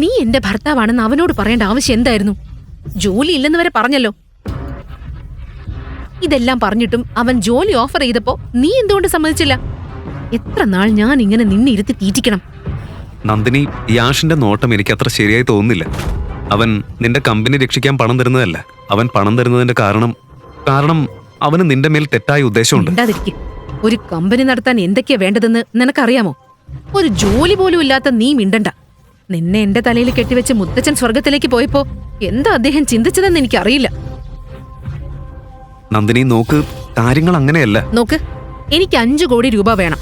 നീ എന്റെ ഭർത്താവാണെന്ന് അവനോട് പറയേണ്ട ആവശ്യം എന്തായിരുന്നു? ജോലി ഇല്ലെന്ന് വരെ പറഞ്ഞല്ലോ. ഇതെല്ലാം പറഞ്ഞിട്ടും അവൻ ജോലി ഓഫർ ചെയ്തപ്പോ നീ എന്തുകൊണ്ട് സമ്മതിച്ചില്ല? എത്ര നാൾ ഞാൻ ഇങ്ങനെ നിന്നെ ഇരുത്തി തീറ്റിക്കണം? നന്ദിനി യാഷിന്റെ നോട്ടം എനിക്ക് അത്ര ശരിയായി തോന്നുന്നില്ല. അവൻ നിന്റെ കമ്പനി രക്ഷിക്കാൻ പണം തരുന്നതല്ല. അവൻ പണം തരുന്നതിന്റെ കാരണം കാരണം അവന് നിന്റെ മേൽ തെറ്റായ ഉദ്ദേശമുണ്ട്. ഒരു കമ്പനി നടത്താൻ എന്തൊക്കെയാ വേണ്ടതെന്ന് നിനക്കറിയാമോ? ഒരു ജോലി പോലും ഇല്ലാത്ത നീ മിണ്ടണ്ട. നിന്നെ എന്റെ തലയിൽ കെട്ടിവെച്ച് മുത്തച്ഛൻ സ്വർഗത്തിലേക്ക് പോയപ്പോ എന്താ അദ്ദേഹം ചിന്തിച്ചതെന്ന് എനിക്കറിയില്ല. നന്ദിനി നോക്ക് കാര്യങ്ങൾ അങ്ങനെയല്ല. നോക്ക് എനിക്ക് അഞ്ചു കോടി രൂപ വേണം.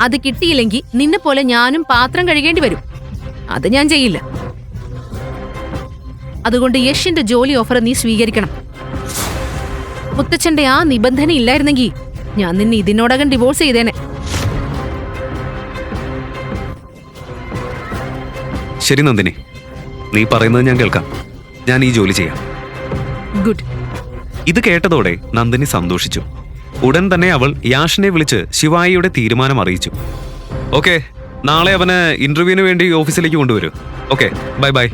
അത് കിട്ടിയില്ലെങ്കിൽ നിന്നെ പോലെ ഞാനും പാത്രം കഴുകേണ്ടി വരും. അത് ഞാൻ ചെയ്യില്ല. അതുകൊണ്ട് യഷിന്റെ ജോലി ഓഫർ നീ സ്വീകരിക്കണം. മുത്തച്ഛന്റെ ആ നിബന്ധന ഇല്ലായിരുന്നെങ്കിൽ ഞാൻ നിന്നെ ഇതിനോടകം ഡിവോഴ്സ് ചെയ്തേനെ. ശരി നന്ദിനി. നീ പറയുന്നത് ഞാൻ കേൾക്കാം. ഞാൻ ഈ ജോലി ചെയ്യാം. ഗുഡ്. ഇത് കേട്ടതോടെ നന്ദിനി സന്തോഷിച്ചു. ഉടൻ തന്നെ അവൾ യാഷിനെ വിളിച്ച് ശിവായിയുടെ തീരുമാനം അറിയിച്ചു. ഓക്കെ നാളെ അവന് ഇന്റർവ്യൂവിന് വേണ്ടി ഓഫീസിലേക്ക് കൊണ്ടുവരൂ. Okay bye bye.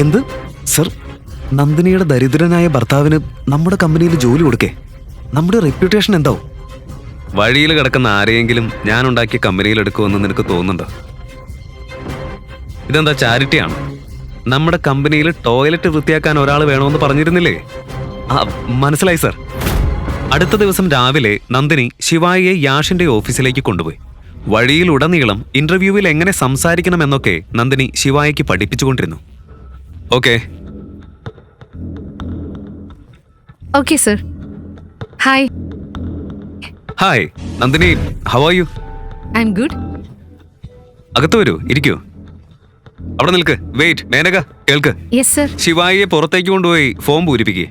എന്ത്? സർ നന്ദിനിയുടെ ദരിദ്രനായ ഭർത്താവിന് നമ്മുടെ കമ്പനിയിൽ ജോലി കൊടുക്കേ. നമ്മുടെ റെപ്യൂട്ടേഷൻ എന്താവും? വഴിയിൽ കിടക്കുന്ന ആരെയെങ്കിലും ഞാൻ ഉണ്ടാക്കിയ കമ്പനിയിൽ എടുക്കുമെന്ന് നിനക്ക് തോന്നുന്നുണ്ടോ? ഇതെന്താ ചാരിറ്റിയാണ്? നമ്മുടെ കമ്പനിയിൽ ടോയ്ലറ്റ് വൃത്തിയാക്കാൻ ഒരാൾ വേണമെന്ന് പറഞ്ഞിരുന്നില്ലേ? ആ മനസ്സിലായി സർ. അടുത്ത ദിവസം രാവിലെ നന്ദിനി ശിവായിയെ യാഷിന്റെ ഓഫീസിലേക്ക് കൊണ്ടുപോയി. വഴിയിലുടനീളം ഇന്റർവ്യൂവിൽ എങ്ങനെ സംസാരിക്കണമെന്നൊക്കെ നന്ദിനി ശിവായിക്ക് പഠിപ്പിച്ചുകൊണ്ടിരുന്നു. Okay. Okay sir. Hi. Hi Nandini how are you I am good അകത്ത് വരൂ ഇരിക്കൂ. അവിടെ നിൽക്ക്. വെയിറ്റ് മേനക കേൾക്ക്. യെസ് സർ ശിവായിയെ പുറത്തേക്ക് കൊണ്ടുപോയി ഫോം പൂരിപ്പിക്കേ.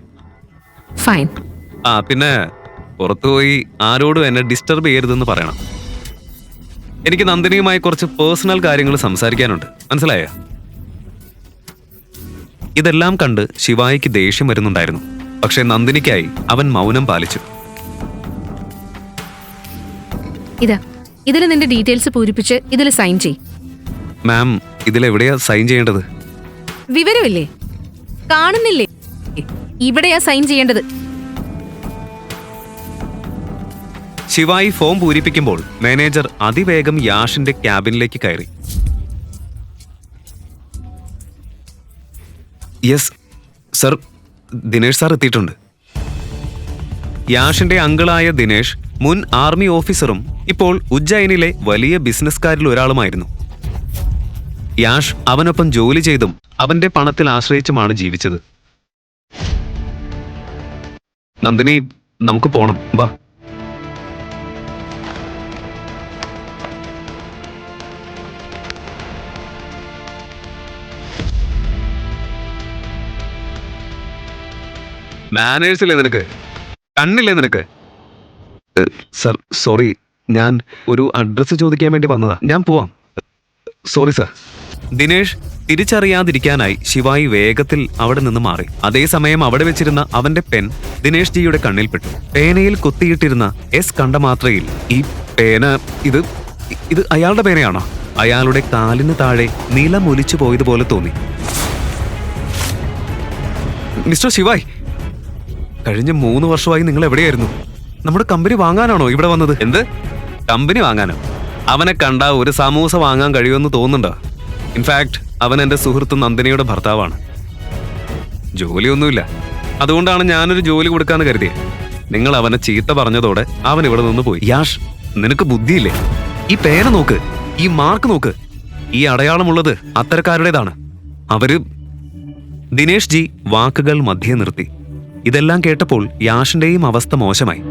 ഫൈൻ ആ പിന്നെ പുറത്തുപോയി ആരോടും എന്നെ ഡിസ്റ്റർബ് ചെയ്യരുതെന്ന് പറയണം. എനിക്ക് നന്ദിനിയുമായി കുറച്ച് പേഴ്സണൽ കാര്യങ്ങൾ സംസാരിക്കാനുണ്ട്. മനസ്സിലായോ? ഇതെല്ലാം കണ്ട് ശിവായിക്ക് ദേഷ്യം വരുന്നുണ്ടായിരുന്നു. പക്ഷെ നന്ദിനിക്കായി അവൻ മൗനം പാലിച്ചു. ഇതാ. ഇതിൽ നിന്റെ ഡീറ്റെയിൽസ് പൂരിപ്പിച്ച് ഇതിൽ സൈൻ ചെയ് മാം ഇതിൽ എവിടെയാ സൈൻ ചെയ്യേണ്ടത്? വിവരമില്ലേ? കാണുന്നില്ലേ? ഇവിടെയാ സൈൻ ചെയ്യേണ്ടത്. ശിവായി ഫോം പൂരിപ്പിക്കുമ്പോൾ മാനേജർ അതിവേഗം യാഷിന്റെ ക്യാബിനിലേക്ക് കയറി. യെസ് സർ ദിനേഷ് സാർ എത്തിയിട്ടുണ്ട്. യാഷിന്റെ അങ്കിളായ ദിനേഷ് മുൻ ആർമി ഓഫീസറും ഇപ്പോൾ ഉജ്ജയിനിലെ വലിയ ബിസിനസ്സുകാരിൽ ഒരാളുമായിരുന്നു. യാഷ് അവനൊപ്പം ജോലി ചെയ്തും അവന്റെ പണത്തിൽ ആശ്രയിച്ചുമാണ് ജീവിച്ചത്. നന്ദിനി നമുക്ക് പോണം. വാ. മാനേഴ്സില്ലേ നിനക്ക്? കണ്ണില്ലേ നിനക്ക്? സർ സോറി ഞാൻ ഒരു അഡ്രസ്സ് ചോദിക്കാൻ വേണ്ടി വന്നതാ. ഞാൻ പോവാം. Sorry sir. ദിനേഷ് തിരിച്ചറിയാതിരിക്കാനായി ശിവായി വേഗത്തിൽ അവിടെ നിന്ന് മാറി. അതേസമയം അവിടെ വെച്ചിരുന്ന അവന്റെ പെൻ ദിനേഷ് ജിയുടെ കണ്ണിൽപ്പെട്ടു പേനയിൽ കുത്തിയിട്ടിരുന്ന എസ് കണ്ട മാത്രയിൽ ഈ പേന ഇത് ഇത് അയാളുടെ പേനയാണോ? അയാളുടെ കാലിന് താഴെ നിലമൊലിച്ചു പോയതുപോലെ തോന്നി. മിസ്റ്റർ ശിവായ് കഴിഞ്ഞ മൂന്ന് വർഷമായി നിങ്ങൾ എവിടെയായിരുന്നു? നമ്മുടെ കമ്പനി വാങ്ങാനാണോ ഇവിടെ വന്നത്? എന്ത്? കമ്പനി വാങ്ങാനോ? അവനെ കണ്ട ഒരു സമൂസ വാങ്ങാൻ കഴിയുമെന്ന് തോന്നുന്നുണ്ടോ? ഇൻഫാക്ട് അവൻ എന്റെ സുഹൃത്ത് നന്ദിനിയുടെ ഭർത്താവാണ്. ജോലിയൊന്നുമില്ല. അതുകൊണ്ടാണ് ഞാനൊരു ജോലി കൊടുക്കാന്ന് കരുതിയത് നിങ്ങൾ അവനെ ചീത്ത പറഞ്ഞതോടെ അവൻ ഇവിടെ നിന്ന് പോയി. യാഷ് നിനക്ക് ബുദ്ധിയില്ലേ? ഈ പേന നോക്ക് ഈ മാർക്ക് നോക്ക്. ഈ അടയാളമുള്ളത് അത്തരക്കാരുടേതാണ്. അവർ ദിനേഷ് ജി വാക്കുകൾ മധ്യേ നിർത്തി. ഇതെല്ലാം കേട്ടപ്പോൾ യാഷിന്റെയും അവസ്ഥ മോശമായി.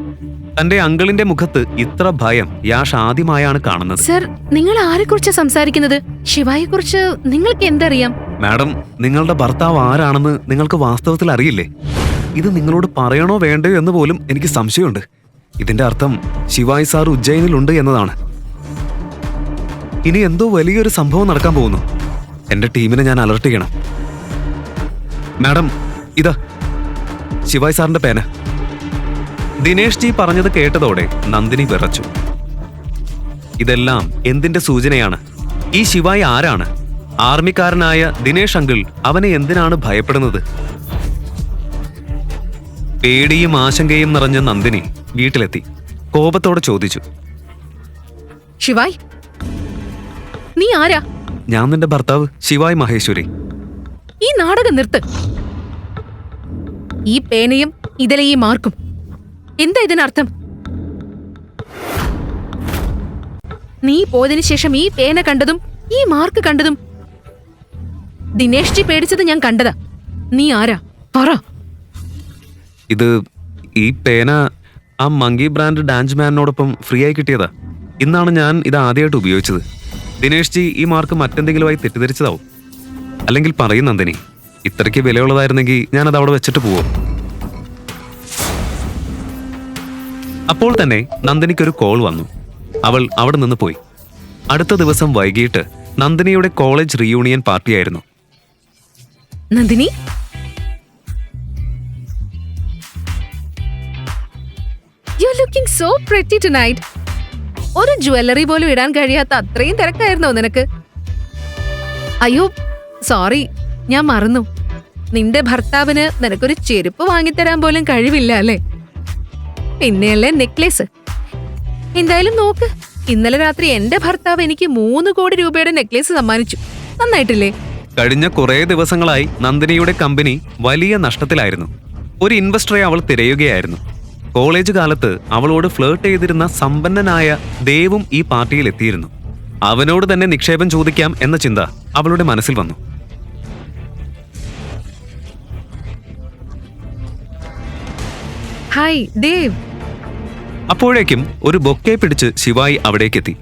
തന്റെ അങ്കിളിന്റെ മുഖത്ത് ഇത്ര ഭയം യാഷ് ആദ്യമായാണ് കാണുന്നത്. സർ നിങ്ങൾ ആരെക്കുറിച്ച് സംസാരിക്കുന്നത്? ശിവായെ കുറിച്ച് നിങ്ങൾക്ക് എന്തറിയാം? മാഡം നിങ്ങളുടെ ഭർത്താവ് ആരാണെന്ന് നിങ്ങൾക്ക് വാസ്തവത്തിൽ അറിയില്ലേ? ഇത് നിങ്ങളോട് പറയണോ വേണ്ടയോ എന്ന് പോലും എനിക്ക് സംശയമുണ്ട്. ഇതിന്റെ അർത്ഥം ശിവായ് സാർ ഉജ്ജയിനിലുണ്ട് എന്നതാണ്. ഇനി എന്തോ വലിയൊരു സംഭവം നടക്കാൻ പോകുന്നു. എന്റെ ടീമിനെ ഞാൻ അലർട്ട് ചെയ്യണം. മാഡം ഇതാ ശിവായ് സാറിന്റെ പേന. ദിനേഷ് ജി പറഞ്ഞത് കേട്ടതോടെ നന്ദിനി വിറച്ചു. ഇതെല്ലാം എന്തിന്റെ സൂചനയാണ്? ഈ ശിവായ് ആരാണ്? ആർമിക്കാരനായ ദിനേഷ് അങ്കിൾ അവനെ എന്തിനാണ് ഭയപ്പെടുന്നത്? പേടിയും ആശങ്കയും നിറഞ്ഞ നന്ദിനി വീട്ടിലെത്തി. കോപത്തോടെ ചോദിച്ചു. ശിവായ് നീ ആരാ? ഞാൻ നിന്റെ ഭർത്താവ് ശിവായ് മഹേശ്വരി. ഈ നാടകം നിർത്ത്. ഈ പേനയും ഇതിലെ ഈ മാർക്കും. എന്താ ഇതിനർത്ഥം? നീ പോയതിനു ശേഷം ഈ പേന കണ്ടതും ഈ മാർക്ക് കണ്ടതും ദിനേഷ് ജി പേടിച്ചത് ഞാൻ കണ്ടതാ. നീ ആരാ? പറ. ഇത് ഈ പേന ആ മങ്കി ബ്രാൻഡ് ഡാൻസ് മാനോടൊപ്പം ഫ്രീ ആയി കിട്ടിയതാ. ഇന്നാണ് ഞാൻ ഇത് ആദ്യമായിട്ട് ഉപയോഗിച്ചത്. ദിനേഷ് ജി ഈ മാർക്ക് മറ്റെന്തെങ്കിലുമായി തെറ്റിദ്ധരിച്ചതാവും. അല്ലെങ്കിൽ പറയും നന്ദിനി. ഇത്രയ്ക്ക് വിലയുള്ളതായിരുന്നെങ്കിൽ ഞാനത് അവിടെ വെച്ചിട്ട് പോവും. അപ്പോൾ തന്നെ നന്ദിനിക്കൊരു കോൾ വന്നു. അവൾ അവിടെ നിന്ന് പോയി. അടുത്ത ദിവസം വൈകിട്ട് നന്ദിനിയുടെ college reunion പാർട്ടിയായിരുന്നു. Nandini? You looking so pretty tonight ഒരു ജ്വല്ലറി പോലും ഇടാൻ കഴിയാത്ത അത്രയും തിരക്കായിരുന്നോ നിനക്ക്? അയ്യോ സോറി ഞാൻ മറന്നു. നിന്റെ ഭർത്താവിന് നിനക്കൊരു ചെരുപ്പ് വാങ്ങിത്തരാൻ പോലും കഴിവില്ല അല്ലേ? പിന്നെയല്ലേ നെക്ലേസ്? എന്തായാലും നോക്ക് ഇന്നലെ രാത്രി എന്റെ ഭർത്താവ് എനിക്ക് മൂന്ന് കോടി രൂപയുടെ നെക്ലേസ് സമ്മാനിച്ചു. നന്നായിട്ടില്ലേ? കഴിഞ്ഞ കുറേ ദിവസങ്ങളായി നന്ദിനിയുടെ കമ്പനി വലിയ നഷ്ടത്തിലായിരുന്നു. ഒരു ഇൻവെസ്റ്ററെ അവൾ തിരയുകയായിരുന്നു. കോളേജ് കാലത്ത് അവളോട് ഫ്ലേർട്ട് ചെയ്തിരുന്ന സമ്പന്നനായ ദേവും ഈ പാർട്ടിയിൽ എത്തിയിരുന്നു അവനോട് തന്നെ നിക്ഷേപം ചോദിക്കാം എന്ന ചിന്ത അവളുടെ മനസ്സിൽ വന്നു. ഹായ് ദേവ്. അപ്പോഴേക്കും ഒരു ബൊക്കെ പിടിച്ച് ശിവായി അവിടേക്കെത്തി.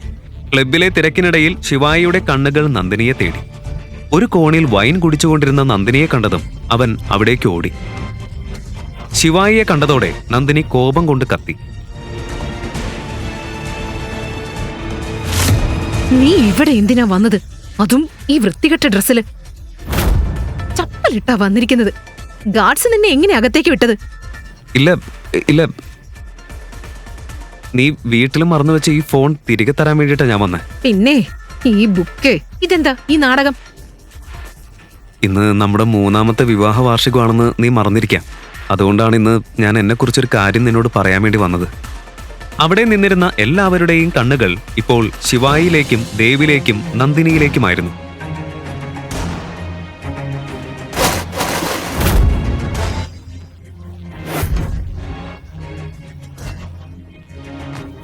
ക്ലബിലെ തിരക്കിനിടയിൽ ശിവായിയുടെ കണ്ണുകൾ നന്ദിനിയെ തേടി. ഒരു കോണിൽ വൈൻ കുടിച്ചുകൊണ്ടിരുന്ന നന്ദിനിയെ കണ്ടതും അവൻ അവിടേക്ക് ഓടി. ശിവായിയെ കണ്ടതോടെ നന്ദിനി കോപം കൊണ്ട് കത്തി. നീ ഇവിടെ എന്തിനാ വന്നത്? അതും ഈ വൃത്തികെട്ട ഡ്രസ്സിൽ ചപ്പലിട്ടാ വന്നിരിക്കുന്നത്. ഗാർഡ്സ് നിന്നെ എങ്ങനെ അകത്തേക്ക് വിട്ടത്? ഇല്ല ഇല്ല. നീ വീട്ടിൽ മറന്നു വെച്ച ഈ ഫോൺ തിരികെ തരാൻ വേണ്ടിട്ടാ ഞാൻ വന്നേ. പിന്നെ ഈ ബുക്ക് ഇതെന്താ ഈ നാടകം? ഇന്ന് നമ്മുടെ മൂന്നാമത്തെ വിവാഹ വാർഷികമാണെന്ന് നീ മറന്നിരിക്കാം. അതുകൊണ്ടാണ് ഇന്ന് ഞാൻ എന്നെ കുറിച്ചൊരു കാര്യം നിന്നോട് പറയാൻ വേണ്ടി വന്നത്. അവിടെ നിന്നിരുന്ന എല്ലാവരുടെയും കണ്ണുകൾ ഇപ്പോൾ ശിവായിലേക്കും ദേവിലേക്കും നന്ദിനിയിലേക്കുമായിരുന്നു.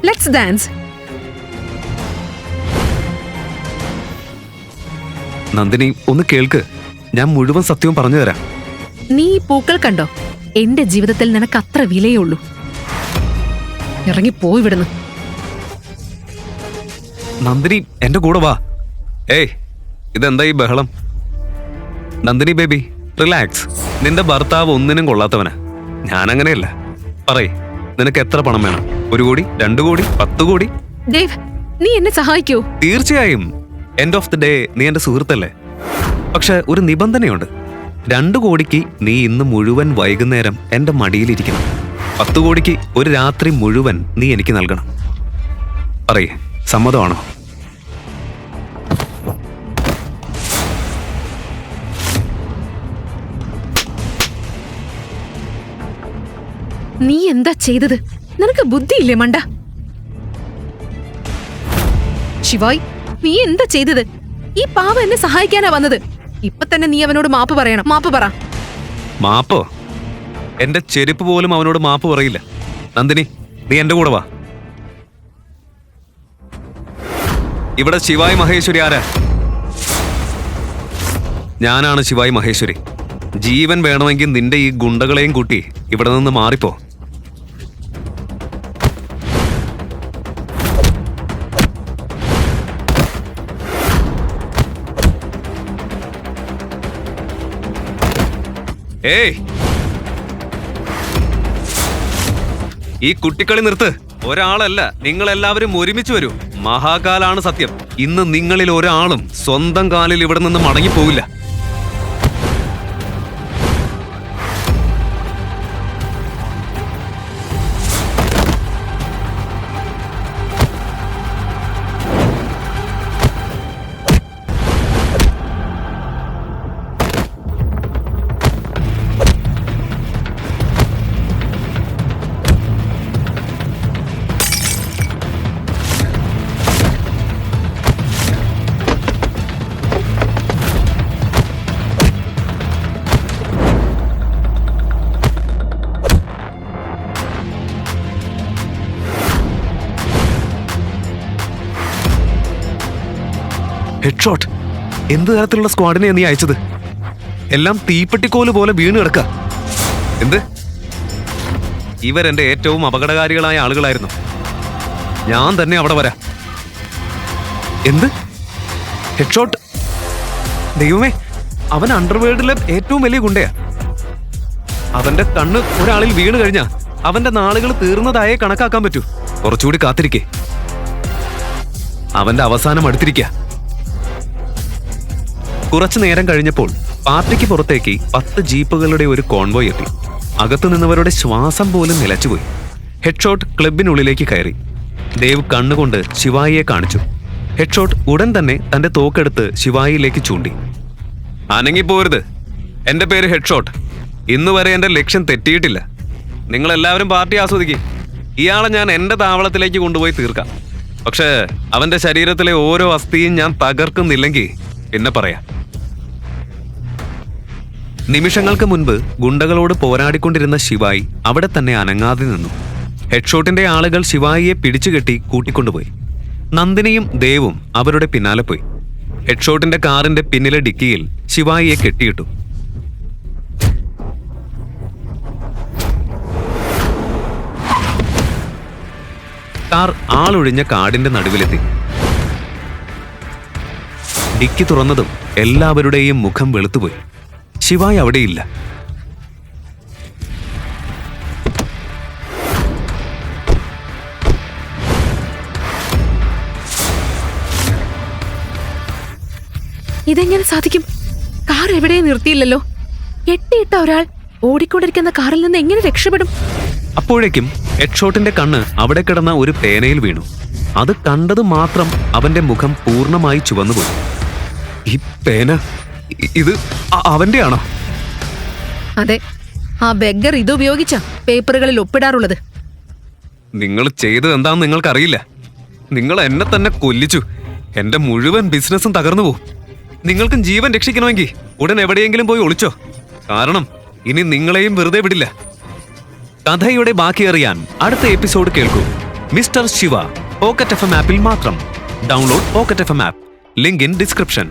ലെറ്റ്സ് ഡാൻസ് നന്ദിനി ഒന്ന് കേൾക്ക്. ഞാൻ മുഴുവൻ സത്യവും പറഞ്ഞു തരാം നീ ഈ പൂക്കൾ കണ്ടോ? എന്റെ ജീവിതത്തിൽ നിനക്ക് അത്ര വിലയുള്ളൂ. ഇറങ്ങി പോയി വിടുന്നു നന്ദിനി എന്റെ കൂടെ വാ. ഏയ് ഇതെന്താ ഈ ബഹളം? നന്ദിനി ബേബി റിലാക്സ് നിന്റെ ഭർത്താവ് ഒന്നിനും കൊള്ളാത്തവനാ. ഞാനങ്ങനെയല്ല. പറയ് നിനക്ക് എത്ര പണം വേണം? ഒരു കോടി രണ്ടു കോടി പത്ത് കോടി? ദേവ് നീ എന്നെ സഹായിക്കൂ. തീർച്ചയായും. എൻഡ് ഓഫ് ദി ഡേ നീ എന്റെ സുഹൃത്തല്ലേ? പക്ഷെ ഒരു നിബന്ധനയുണ്ട്. രണ്ടു കോടിക്ക് നീ ഇന്ന് മുഴുവൻ വൈകുന്നേരം എന്റെ മടിയിലിരിക്കണം. പത്ത് കോടിക്ക് ഒരു രാത്രി മുഴുവൻ നീ എനിക്ക് നൽകണം. പറയേ സമ്മതമാണോ? നീ എന്താ ചെയ്തത്? നിനക്ക് ബുദ്ധിയില്ലേ മണ്ട? ശിവായ് നീ എന്താ ചെയ്തത്? ഈ പാവ എന്നെ സഹായിക്കാനാ വന്നത്. ഇപ്പൊ തന്നെ നീ അവനോട് മാപ്പ് പറയണം. മാപ്പ് പറ. മാപ്പോ? എന്റെ ചെരുപ്പ് പോലും അവനോട് മാപ്പ് പറയില്ല. നന്ദിനി നീ എന്റെ കൂടെ വാ. ഇവിടെ ശിവായി മഹേശ്വരി ആരാ? ഞാനാണ് ശിവായി മഹേശ്വരി. ജീവൻ വേണമെങ്കിൽ നിന്റെ ഈ ഗുണ്ടകളെയും കൂട്ടി ഇവിടെ നിന്ന് മാറിപ്പോ. ഏയ്. ഈ കുട്ടിക്കളി നിർത്ത്. ഒരാളല്ല നിങ്ങൾ എല്ലാവരും ഒരുമിച്ച് വരൂ. മഹാകാലാണ് സത്യം. ഇന്ന് നിങ്ങളിൽ ഒരാളും സ്വന്തം കാലിൽ ഇവിടെ നിന്ന് മടങ്ങിപ്പോവില്ല. ഹെഡ് ഷോട്ട് എന്ത് തരത്തിലുള്ള സ്ക്വാഡിനെ നീ അയച്ചത്? എല്ലാം തീപ്പെട്ടിക്കോൽ പോലെ വീണ് കിടക്ക. എന്ത്? ഇവരെന്റെ ഏറ്റവും അപകടകാരികളായ ആളുകളായിരുന്നു. ഞാൻ തന്നെ അവിടെ വരാ. എന്ത്? ഹെഡ്ഷോട്ട്? ദൈവമേ അവൻ അണ്ടർവേൾഡിലെ ഏറ്റവും വലിയ ഗുണ്ടയാ. അവന്റെ കണ്ണ് ഒരാളിൽ വീണ് കഴിഞ്ഞാ അവന്റെ നാളുകൾ തീർന്നതായേ കണക്കാക്കാൻ പറ്റൂ. കുറച്ചുകൂടി കാത്തിരിക്കേ. അവന്റെ അവസാനം അടുത്തിരിക്ക. കുറച്ചു നേരം കഴിഞ്ഞപ്പോൾ പാർട്ടിക്ക് പുറത്തേക്ക് പത്ത് ജീപ്പുകളുടെ ഒരു കോൺവോയ് എത്തി. അകത്തു നിന്നവരുടെ ശ്വാസം പോലും നിലച്ചുപോയി. ഹെഡ്ഷോട്ട് ക്ലബിനുള്ളിലേക്ക് കയറി. ദേവ് കണ്ണുകൊണ്ട് ശിവായിയെ കാണിച്ചു. ഹെഡ്ഷോട്ട് ഉടൻ തന്നെ തന്റെ തോക്കെടുത്ത് ശിവായിയിലേക്ക് ചൂണ്ടി. അനങ്ങിപ്പോരുത്. എന്റെ പേര് ഹെഡ്ഷോട്ട്. ഇന്ന് വരെ എന്റെ ലക്ഷ്യം തെറ്റിയിട്ടില്ല. നിങ്ങൾ എല്ലാവരും പാർട്ടി ആസ്വദിക്കും. ഇയാളെ ഞാൻ എന്റെ താവളത്തിലേക്ക് കൊണ്ടുപോയി തീർക്കാം. പക്ഷേ അവന്റെ ശരീരത്തിലെ ഓരോ അസ്ഥിയും ഞാൻ തകർക്കുന്നില്ലെങ്കിൽ പിന്നെ പറയാം. നിമിഷങ്ങൾക്ക് മുൻപ് ഗുണ്ടകളോട് പോരാടിക്കൊണ്ടിരുന്ന ശിവായി അവിടെ തന്നെ അനങ്ങാതെ നിന്നു. ഹെഡ്ഷോട്ടിന്റെ ആളുകൾ ശിവായിയെ പിടിച്ചുകെട്ടി കൂട്ടിക്കൊണ്ടുപോയി. നന്ദിനിയും ദേവും അവരുടെ പിന്നാലെ പോയി. ഹെഡ്ഷോട്ടിന്റെ കാറിന്റെ പിന്നിലെ ഡിക്കിയിൽ ശിവായിയെ കെട്ടിയിട്ടു. കാർ ആളൊഴിഞ്ഞ കാടിന്റെ നടുവിലെത്തി. ഡിക്കി തുറന്നതും എല്ലാവരുടെയും മുഖം വെളുത്തുപോയി. ശിവായ് അവിടെയില്ല. ഇതെങ്ങനെ സാധിക്കും? കാർ എവിടെയും നിർത്തിയില്ലല്ലോ. എട്ടിയിട്ട ഒരാൾ ഓടിക്കൊണ്ടിരിക്കുന്ന കാറിൽ നിന്ന് എങ്ങനെ രക്ഷപ്പെടും? അപ്പോഴേക്കും എഡ്ഷോട്ടിന്റെ കണ്ണ് അവിടെ കിടന്ന ഒരു പേനയിൽ വീണു. അത് കണ്ടത് മാത്രം അവന്റെ മുഖം പൂർണമായി ചുവന്നുപോയി. ഈ പേന ഇത് അവന്റെ ആണോ അതെ ആ ബെഗർ ഇത് ഉപയോഗിച്ച പേപ്പറുകളിൽ ഒപ്പിടാറുള്ളത്. നിങ്ങൾ ചെയ്തത് എന്താണെന്ന് നിങ്ങൾക്കറിയില്ല. നിങ്ങൾ എന്നെ തന്നെ കൊല്ലിച്ചു. എന്റെ മുഴുവൻ ബിസിനസ്സും തകർന്നു പോകും നിങ്ങൾക്കും ജീവൻ രക്ഷിക്കണമെങ്കിൽ ഉടൻ എവിടെയെങ്കിലും പോയി ഒളിച്ചോ. കാരണം ഇനി നിങ്ങളെയും വെറുതെ വിടില്ല. കഥയുടെ ബാക്കി അറിയാൻ അടുത്ത എപ്പിസോഡ് കേൾക്കൂ. Mister Shiva pocket F M ആപ്പിൽ മാത്രം. Download pocket F M app. Link in description.